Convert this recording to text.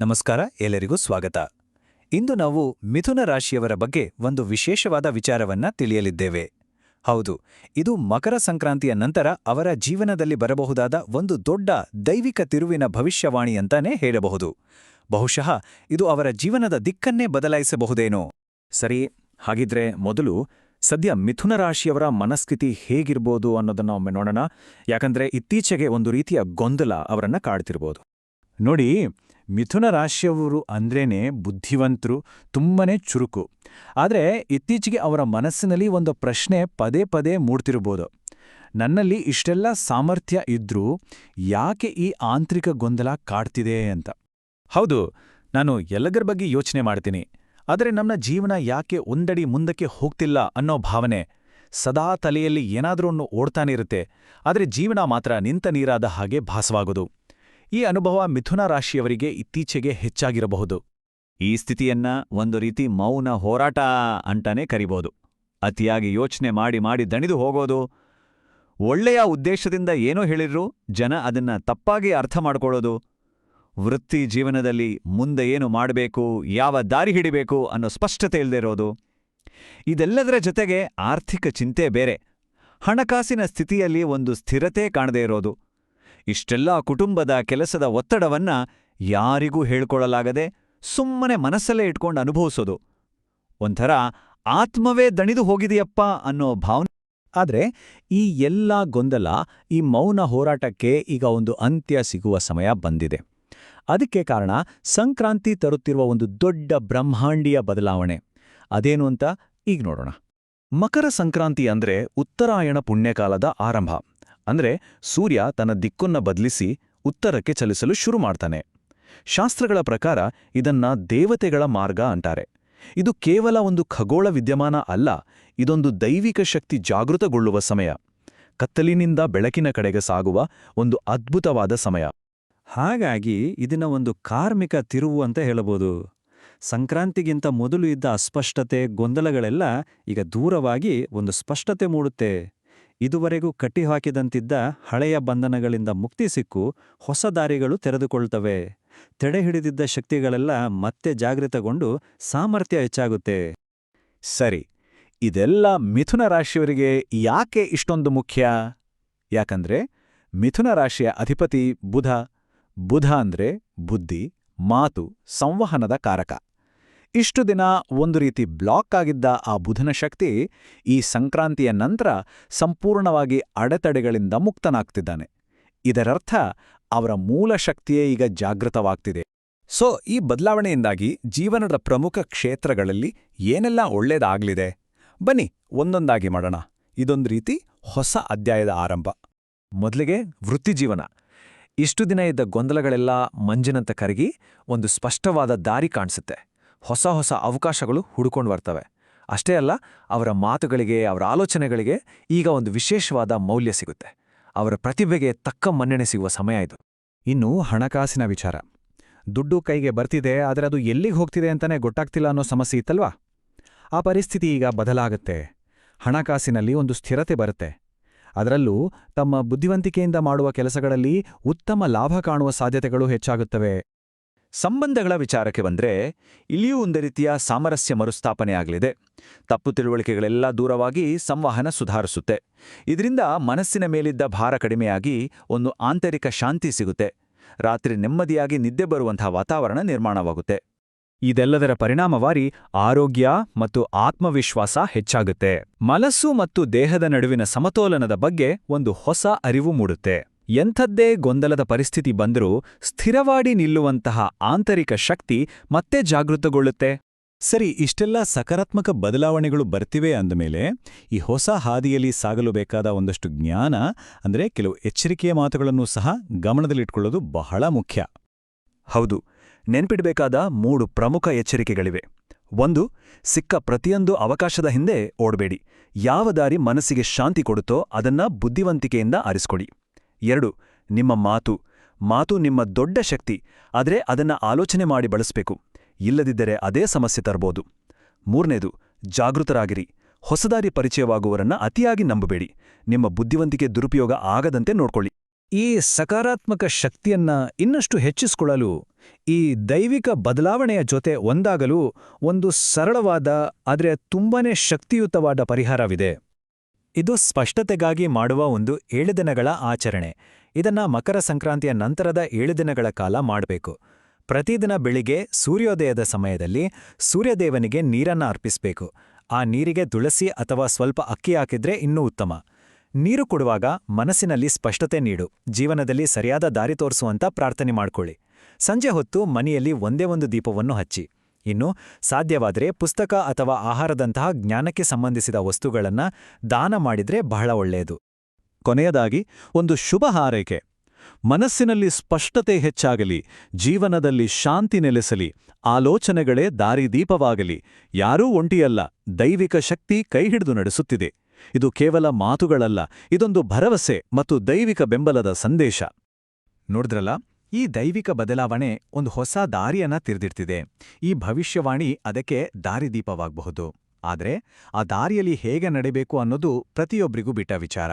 ನಮಸ್ಕಾರ, ಎಲ್ಲರಿಗೂ ಸ್ವಾಗತ. ಇಂದು ನಾವು ಮಿಥುನ ರಾಶಿಯವರ ಬಗ್ಗೆ ಒಂದು ವಿಶೇಷವಾದ ವಿಚಾರವನ್ನ ತಿಳಿಯಲಿದ್ದೇವೆ. ಹೌದು, ಇದು ಮಕರ ಸಂಕ್ರಾಂತಿಯ ನಂತರ ಅವರ ಜೀವನದಲ್ಲಿ ಬರಬಹುದಾದ ಒಂದು ದೊಡ್ಡ ದೈವಿಕ ತಿರುವಿನ ಭವಿಷ್ಯವಾಣಿ ಅಂತಾನೆ ಹೇಳಬಹುದು. ಬಹುಶಃ ಇದು ಅವರ ಜೀವನದ ದಿಕ್ಕನ್ನೇ ಬದಲಾಯಿಸಬಹುದೇನೋ. ಸರಿ, ಹಾಗಿದ್ರೆ ಮೊದಲು ಸದ್ಯ ಮಿಥುನ ರಾಶಿಯವರ ಮನಸ್ಥಿತಿ ಹೇಗಿರ್ಬೋದು ಅನ್ನೋದನ್ನ ಒಮ್ಮೆ ನೋಡೋಣ. ಯಾಕಂದ್ರೆ ಇತ್ತೀಚೆಗೆ ಒಂದು ರೀತಿಯ ಗೊಂದಲ ಅವರನ್ನ ಕಾಡ್ತಿರ್ಬೋದು. ನೋಡಿ ಮಿಥುನ ರಾಶಿಯವರು ಅಂದ್ರೇನೆ ಬುದ್ಧಿವಂತರು, ತುಂಬನೇ ಚುರುಕು. ಆದರೆ ಇತ್ತೀಚೆಗೆ ಅವರ ಮನಸ್ಸಿನಲ್ಲಿ ಒಂದು ಪ್ರಶ್ನೆ ಪದೇ ಪದೇ ಮೂಡ್ತಿರ್ಬೋದು. ನನ್ನಲ್ಲಿ ಇಷ್ಟೆಲ್ಲ ಸಾಮರ್ಥ್ಯ ಇದ್ರೂ ಯಾಕೆ ಈ ಆಂತರಿಕ ಗೊಂದಲ ಕಾಡ್ತಿದೆ ಅಂತ. ಹೌದು, ನಾನು ಎಲ್ಲದರ ಬಗ್ಗೆ ಯೋಚನೆ ಮಾಡ್ತೀನಿ. ಆದರೆ ನಮ್ಮ ಜೀವನ ಯಾಕೆ ಒಂದಡಿ ಮುಂದಕ್ಕೆ ಹೋಗ್ತಿಲ್ಲ ಅನ್ನೋ ಭಾವನೆ ಸದಾ ತಲೆಯಲ್ಲಿ ಏನಾದರೂ ಒಂದು ಓಡ್ತಾನೆ ಇರುತ್ತೆ. ಆದರೆ ಜೀವನ ಮಾತ್ರ ನಿಂತ ನೀರಾದ ಹಾಗೆ ಭಾಸವಾಗೋದು. ಈ ಅನುಭವ ಮಿಥುನ ರಾಶಿಯವರಿಗೆ ಇತ್ತೀಚೆಗೆ ಹೆಚ್ಚಾಗಿರಬಹುದು. ಈ ಸ್ಥಿತಿಯನ್ನ ಒಂದು ರೀತಿ ಮೌನ ಹೋರಾಟ ಅಂತಾನೆ ಕರಿಬೋದು. ಅತಿಯಾಗಿ ಯೋಚನೆ ಮಾಡಿ ಮಾಡಿ ದಣಿದು ಹೋಗೋದು. ಒಳ್ಳೆಯ ಉದ್ದೇಶದಿಂದ ಏನೋ ಹೇಳಿದ್ರು ಜನ ಅದನ್ನ ತಪ್ಪಾಗಿ ಅರ್ಥ ಮಾಡಿಕೊಳ್ಳೋದು. ವೃತ್ತಿ ಜೀವನದಲ್ಲಿ ಮುಂದೆ ಏನು ಮಾಡಬೇಕು, ಯಾವ ದಾರಿ ಹಿಡಿಬೇಕು ಅನ್ನೋ ಸ್ಪಷ್ಟತೆ ಇಲ್ಲದೆ ಇರೋದು. ಇದೆಲ್ಲದರ ಜೊತೆಗೆ ಆರ್ಥಿಕ ಚಿಂತೆ ಬೇರೆ. ಹಣಕಾಸಿನ ಸ್ಥಿತಿಯಲ್ಲಿ ಒಂದು ಸ್ಥಿರತೆ ಕಾಣದೇ ಇರೋದು. ಇಷ್ಟೆಲ್ಲ ಕುಟುಂಬದ ಕೆಲಸದ ಒತ್ತಡವನ್ನ ಯಾರಿಗೂ ಹೇಳ್ಕೊಳ್ಳಲಾಗದೆ ಸುಮ್ಮನೆ ಮನಸ್ಸಲ್ಲೇ ಇಟ್ಕೊಂಡು ಅನುಭವಿಸೋದು. ಒಂಥರ ಆತ್ಮವೇ ದಣಿದು ಹೋಗಿದೆಯಪ್ಪ ಅನ್ನೋ ಭಾವನೆ. ಆದ್ರೆ ಈ ಎಲ್ಲ ಗೊಂದಲ, ಈ ಮೌನ ಹೋರಾಟಕ್ಕೆ ಈಗ ಒಂದು ಅಂತ್ಯ ಸಿಗುವ ಸಮಯ ಬಂದಿದೆ. ಅದಕ್ಕೆ ಕಾರಣ ಸಂಕ್ರಾಂತಿ ತರುತ್ತಿರುವ ಒಂದು ದೊಡ್ಡ ಬ್ರಹ್ಮಾಂಡೀಯ ಬದಲಾವಣೆ. ಅದೇನು ಅಂತ ಈಗ ನೋಡೋಣ. ಮಕರ ಸಂಕ್ರಾಂತಿ ಅಂದ್ರೆ ಉತ್ತರಾಯಣ ಪುಣ್ಯಕಾಲದ ಆರಂಭ. ಅಂದ್ರೆ ಸೂರ್ಯ ತನ್ನ ದಿಕ್ಕನ್ನ ಬದಲಿಸಿ ಉತ್ತರಕ್ಕೆ ಚಲಿಸಲು ಶುರು ಮಾಡ್ತಾನೆ. ಶಾಸ್ತ್ರಗಳ ಪ್ರಕಾರ ಇದನ್ನ ದೇವತೆಗಳ ಮಾರ್ಗ ಅಂತಾರೆ. ಇದು ಕೇವಲ ಒಂದು ಖಗೋಳ ವಿದ್ಯಮಾನ ಅಲ್ಲ, ಇದೊಂದು ದೈವಿಕ ಶಕ್ತಿ ಜಾಗೃತಗೊಳ್ಳುವ ಸಮಯ. ಕತ್ತಲಿನಿಂದ ಬೆಳಕಿನ ಕಡೆಗೆ ಸಾಗುವ ಒಂದು ಅದ್ಭುತವಾದ ಸಮಯ. ಹಾಗಾಗಿ ಇದನ್ನ ಒಂದು ಕಾರ್ಮಿಕ ತಿರುವು ಅಂತ ಹೇಳಬಹುದು. ಸಂಕ್ರಾಂತಿಗಿಂತ ಮೊದಲು ಇದ್ದ ಅಸ್ಪಷ್ಟತೆ, ಗೊಂದಲಗಳೆಲ್ಲ ಈಗ ದೂರವಾಗಿ ಒಂದು ಸ್ಪಷ್ಟತೆ ಮೂಡುತ್ತೆ. ಇದುವರೆಗೂ ಕಟ್ಟಿಹಾಕಿದಂತಿದ್ದ ಹಳೆಯ ಬಂಧನಗಳಿಂದ ಮುಕ್ತಿ ಸಿಕ್ಕು ಹೊಸ ದಾರಿಗಳು ತೆರೆದುಕೊಳ್ತವೆ. ತೆಡೆ ಹಿಡಿದಿದ್ದ ಶಕ್ತಿಗಳೆಲ್ಲ ಮತ್ತೆ ಜಾಗೃತಗೊಂಡು ಸಾಮರ್ಥ್ಯ ಹೆಚ್ಚಾಗುತ್ತೆ. ಸರಿ, ಇದೆಲ್ಲ ಮಿಥುನ ರಾಶಿಯವರಿಗೆ ಯಾಕೆ ಇಷ್ಟೊಂದು ಮುಖ್ಯ? ಯಾಕಂದ್ರೆ ಮಿಥುನ ರಾಶಿಯ ಅಧಿಪತಿ ಬುಧ. ಬುಧ ಅಂದ್ರೆ ಬುದ್ಧಿ, ಮಾತು, ಸಂವಹನದ ಕಾರಕ. ಇಷ್ಟು ದಿನ ಒಂದು ರೀತಿ ಬ್ಲಾಕ್ ಆಗಿದ್ದ ಆ ಬುಧನ ಶಕ್ತಿ ಈ ಸಂಕ್ರಾಂತಿಯ ನಂತರ ಸಂಪೂರ್ಣವಾಗಿ ಅಡೆತಡೆಗಳಿಂದ ಮುಕ್ತನಾಗ್ತಿದ್ದಾನೆ. ಇದರರ್ಥ ಅವರ ಮೂಲ ಶಕ್ತಿಯೇ ಈಗ ಜಾಗೃತವಾಗ್ತಿದೆ. ಸೊ, ಈ ಬದಲಾವಣೆಯಿಂದಾಗಿ ಜೀವನದ ಪ್ರಮುಖ ಕ್ಷೇತ್ರಗಳಲ್ಲಿ ಏನೆಲ್ಲ ಒಳ್ಳೇದಾಗ್ಲಿದೆ? ಬನ್ನಿ, ಒಂದೊಂದಾಗಿ ಮಾಡೋಣ. ಇದೊಂದು ರೀತಿ ಹೊಸ ಅಧ್ಯಾಯದ ಆರಂಭ. ಮೊದಲಿಗೆ ವೃತ್ತಿಜೀವನ ಇಷ್ಟು ದಿನ ಇದ್ದ ಗೊಂದಲಗಳೆಲ್ಲ ಮಂಜಿನಂತ ಕರಗಿ ಒಂದು ಸ್ಪಷ್ಟವಾದ ದಾರಿ ಕಾಣಿಸುತ್ತೆ. ಹೊಸ ಹೊಸ ಅವಕಾಶಗಳು ಹುಡುಕೊಂಡು ಬರ್ತವೆ. ಅಷ್ಟೇ ಅಲ್ಲ, ಅವರ ಮಾತುಗಳಿಗೆ, ಅವರ ಆಲೋಚನೆಗಳಿಗೆ ಈಗ ಒಂದು ವಿಶೇಷವಾದ ಮೌಲ್ಯ ಸಿಗುತ್ತೆ. ಅವರ ಪ್ರತಿಭೆಗೆ ತಕ್ಕ ಮನ್ನಣೆ ಸಿಗುವ ಸಮಯ ಇದು. ಇನ್ನು ಹಣಕಾಸಿನ ವಿಚಾರ. ದುಡ್ಡು ಕೈಗೆ ಬರ್ತಿದೆ, ಆದರೆ ಅದು ಎಲ್ಲಿಗೆ ಹೋಗ್ತಿದೆ ಅಂತಲೇ ಗೊತ್ತಾಗ್ತಿಲ್ಲ ಅನ್ನೋ ಸಮಸ್ಯೆ ಇತ್ತಲ್ವಾ? ಆ ಪರಿಸ್ಥಿತಿ ಈಗ ಬದಲಾಗುತ್ತೆ. ಹಣಕಾಸಿನಲ್ಲಿ ಒಂದು ಸ್ಥಿರತೆ ಬರುತ್ತೆ. ಅದರಲ್ಲೂ ತಮ್ಮ ಬುದ್ಧಿವಂತಿಕೆಯಿಂದ ಮಾಡುವ ಕೆಲಸಗಳಲ್ಲಿ ಉತ್ತಮ ಲಾಭ ಕಾಣುವ ಸಾಧ್ಯತೆಗಳು ಹೆಚ್ಚಾಗುತ್ತವೆ. ಸಂಬಂಧಗಳ ವಿಚಾರಕ್ಕೆ ಬಂದ್ರೆ ಇಲ್ಲಿಯೂ ಒಂದು ರೀತಿಯ ಸಾಮರಸ್ಯ ಮರುಸ್ಥಾಪನೆ ಆಗಲಿದೆ. ತಪ್ಪು ತಿಳುವಳಿಕೆಗಳೆಲ್ಲ ದೂರವಾಗಿ ಸಂವಹನ ಸುಧಾರಿಸುತ್ತೆ. ಇದರಿಂದ ಮನಸ್ಸಿನ ಮೇಲಿದ್ದ ಭಾರ ಕಡಿಮೆಯಾಗಿ ಒಂದು ಆಂತರಿಕ ಶಾಂತಿ ಸಿಗುತ್ತೆ. ರಾತ್ರಿ ನೆಮ್ಮದಿಯಾಗಿ ನಿದ್ದೆ ಬರುವಂತಹ ವಾತಾವರಣ ನಿರ್ಮಾಣವಾಗುತ್ತೆ. ಇದೆಲ್ಲದರ ಪರಿಣಾಮವಾಗಿ ಆರೋಗ್ಯ ಮತ್ತು ಆತ್ಮವಿಶ್ವಾಸ ಹೆಚ್ಚಾಗುತ್ತೆ. ಮನಸ್ಸು ಮತ್ತು ದೇಹದ ನಡುವಿನ ಸಮತೋಲನದ ಬಗ್ಗೆ ಒಂದು ಹೊಸ ಅರಿವು ಮೂಡುತ್ತೆ. ಎಂಥದ್ದೇ ಗೊಂದಲದ ಪರಿಸ್ಥಿತಿ ಬಂದರೂ ಸ್ಥಿರವಾಡಿ ನಿಲ್ಲುವಂತಹ ಆಂತರಿಕ ಶಕ್ತಿ ಮತ್ತೆ ಜಾಗೃತಗೊಳ್ಳುತ್ತೆ. ಸರಿ, ಇಷ್ಟೆಲ್ಲ ಸಕಾರಾತ್ಮಕ ಬದಲಾವಣೆಗಳು ಬರ್ತಿವೆ ಅಂದಮೇಲೆ ಈ ಹೊಸ ಹಾದಿಯಲ್ಲಿ ಸಾಗಲು ಬೇಕಾದ ಒಂದಷ್ಟು ಜ್ಞಾನ, ಅಂದ್ರೆ ಕೆಲವು ಎಚ್ಚರಿಕೆಯ ಮಾತುಗಳನ್ನು ಸಹ ಗಮನದಲ್ಲಿಟ್ಕೊಳ್ಳೋದು ಬಹಳ ಮುಖ್ಯ. ಹೌದು, ನೆನ್ಪಿಡಬೇಕಾದ ಮೂರು ಪ್ರಮುಖ ಎಚ್ಚರಿಕೆಗಳಿವೆ. ಒಂದು, ಸಿಕ್ಕ ಪ್ರತಿಯೊಂದು ಅವಕಾಶದ ಹಿಂದೆ ಓಡಬೇಡಿ. ಯಾವ ದಾರಿ ಮನಸ್ಸಿಗೆ ಶಾಂತಿ ಕೊಡುತ್ತೋ ಅದನ್ನ ಬುದ್ಧಿವಂತಿಕೆಯಿಂದ ಆರಿಸ್ಕೊಡಿ. ಎರಡು, ನಿಮ್ಮ ಮಾತು. ಮಾತು ನಿಮ್ಮ ದೊಡ್ಡ ಶಕ್ತಿ. ಆದರೆ ಅದನ್ನ ಆಲೋಚನೆ ಮಾಡಿ ಬಳಸಬೇಕು. ಇಲ್ಲದಿದ್ದರೆ ಅದೇ ಸಮಸ್ಯೆ ತರಬಹುದು ಮೂರನೇದು, ಜಾಗೃತರಾಗಿರಿ. ಹೊಸದಾರಿ ಪರಿಚಯವಾಗುವವರನ್ನ ಅತಿಯಾಗಿ ನಂಬಬೇಡಿ. ನಿಮ್ಮ ಬುದ್ಧಿವಂತಿಕೆ ದುರುಪಯೋಗ ಆಗದಂತೆ ನೋಡ್ಕೊಳ್ಳಿ. ಈ ಸಕಾರಾತ್ಮಕ ಶಕ್ತಿಯನ್ನ ಇನ್ನಷ್ಟು ಹೆಚ್ಚಿಸಿಕೊಳ್ಳಲು, ಈ ದೈವಿಕ ಬದಲಾವಣೆಯ ಜೊತೆ ಒಂದಾಗಲು ಒಂದು ಸರಳವಾದ, ಆದರೆ ತುಂಬಾನೇ ಶಕ್ತಿಯುತವಾದ ಪರಿಹಾರವಿದೆ. ಇದು ಸ್ಪಷ್ಟತೆಗಾಗಿ ಮಾಡುವ ಒಂದು ಏಳು ದಿನಗಳ ಆಚರಣೆ. ಇದನ್ನ ಮಕರ ಸಂಕ್ರಾಂತಿಯ ನಂತರದ ಏಳು ದಿನಗಳ ಕಾಲ ಮಾಡಬೇಕು. ಪ್ರತಿದಿನ ಬೆಳಿಗ್ಗೆ ಸೂರ್ಯೋದಯದ ಸಮಯದಲ್ಲಿ ಸೂರ್ಯದೇವನಿಗೆ ನೀರನ್ನ ಅರ್ಪಿಸಬೇಕು. ಆ ನೀರಿಗೆ ತುಳಸಿ ಅಥವಾ ಸ್ವಲ್ಪ ಅಕ್ಕಿ ಹಾಕಿದ್ರೆ ಇನ್ನೂ ಉತ್ತಮ. ನೀರು ಕೊಡುವಾಗ ಮನಸ್ಸಿನಲ್ಲಿ ಸ್ಪಷ್ಟತೆ ನೀಡು. ಜೀವನದಲ್ಲಿ ಸರಿಯಾದ ದಾರಿ ತೋರಿಸುವಂತ ಪ್ರಾರ್ಥನೆ ಮಾಡಿಕೊಳ್ಳಿ. ಸಂಜೆ ಹೊತ್ತು ಮನೆಯಲ್ಲಿ ಒಂದೇ ಒಂದು ದೀಪವನ್ನು ಹಚ್ಚಿ. ಇನ್ನು ಸಾಧ್ಯವಾದರೆ ಪುಸ್ತಕ ಅಥವಾ ಆಹಾರದಂತಹ ಜ್ಞಾನಕ್ಕೆ ಸಂಬಂಧಿಸಿದ ವಸ್ತುಗಳನ್ನು ದಾನ ಮಾಡಿದರೆ ಬಹಳ ಒಳ್ಳೆಯದು ಕೊನೆಯದಾಗಿ, ಒಂದು ಶುಭ ಹಾರೈಕೆ. ಮನಸ್ಸಿನಲ್ಲಿ ಸ್ಪಷ್ಟತೆ ಹೆಚ್ಚಾಗಲಿ, ಜೀವನದಲ್ಲಿ ಶಾಂತಿ ನೆಲೆಸಲಿ, ಆಲೋಚನೆಗಳೇ ದಾರಿದೀಪವಾಗಲಿ ಯಾರೂ ಒಂಟಿಯಲ್ಲ, ದೈವಿಕ ಶಕ್ತಿ ಕೈಹಿಡಿದು ನಡೆಸುತ್ತಿದೆ. ಇದು ಕೇವಲ ಮಾತುಗಳಲ್ಲ, ಇದೊಂದು ಭರವಸೆ ಮತ್ತು ದೈವಿಕ ಬೆಂಬಲದ ಸಂದೇಶ. ನೋಡಿದ್ರಲ್ಲ? ಈ ದೈವಿಕ ಬದಲಾವಣೆ ಒಂದು ಹೊಸ ದಾರಿಯನ್ನ ತಿರ್ದಿಡ್ತಿದೆ. ಈ ಭವಿಷ್ಯವಾಣಿ ಅದಕ್ಕೆ ದಾರಿದೀಪವಾಗಬಹುದು. ಆದರೆ ಆ ದಾರಿಯಲ್ಲಿ ಹೇಗೆ ನಡೆಯಬೇಕು ಅನ್ನೋದು ಪ್ರತಿಯೊಬ್ಬರಿಗೂ ಬಿಟ್ಟ ವಿಚಾರ.